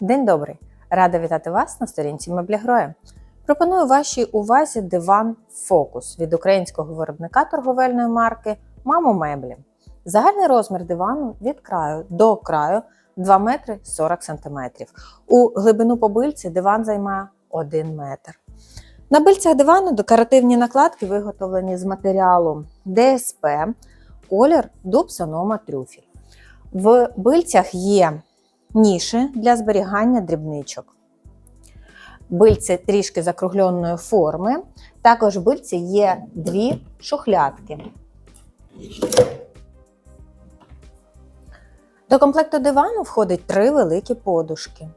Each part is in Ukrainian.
День добрий! Рада вітати вас на сторінці Меблягроя. Пропоную вашій увазі диван Фокус від українського виробника торговельної марки Мамо Меблі. Загальний розмір дивану від краю до краю 2 метри 40 сантиметрів. У глибину побильці диван займає 1 метр. На бильцях дивану декоративні накладки виготовлені з матеріалу ДСП, колір дуб Санома трюфіль. В бильцях є ніші для зберігання дрібничок. Бильці трішки закругленої форми. Також в бильці є дві шухлядки. До комплекту дивану входить три великі подушки.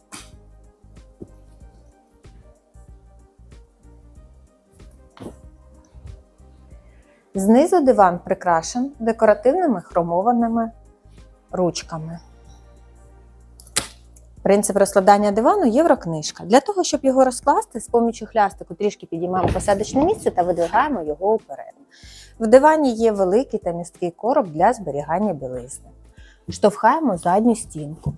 Знизу диван прикрашен декоративними хромованими ручками. Принцип розкладання дивану єврокнижка. Для того, щоб його розкласти, з помічю хлястику трішки підіймаємо посадочне місце та видвигаємо його уперед. В дивані є великий та місткий короб для зберігання білизни. Штовхаємо задню стінку.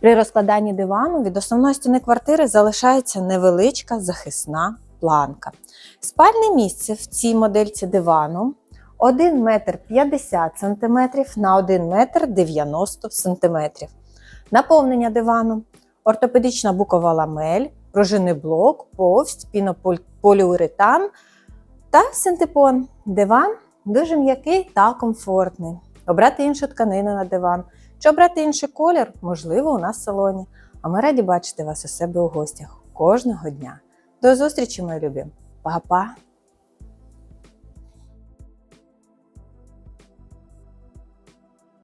При розкладанні дивану від основної стіни квартири залишається невеличка захисна планка. Спальне місце в цій модельці дивану 1 метр 50 см на 1 метр 90 см. Наповнення дивану, ортопедична букова ламель, пружинний блок, повсть, пінополіуретан та синтепон. Диван дуже м'який та комфортний. Обрати іншу тканину на диван чи обрати інший колір, можливо, у нас в салоні. А ми раді бачити вас у себе у гостях кожного дня. До зустрічі, мої любі! Па-па!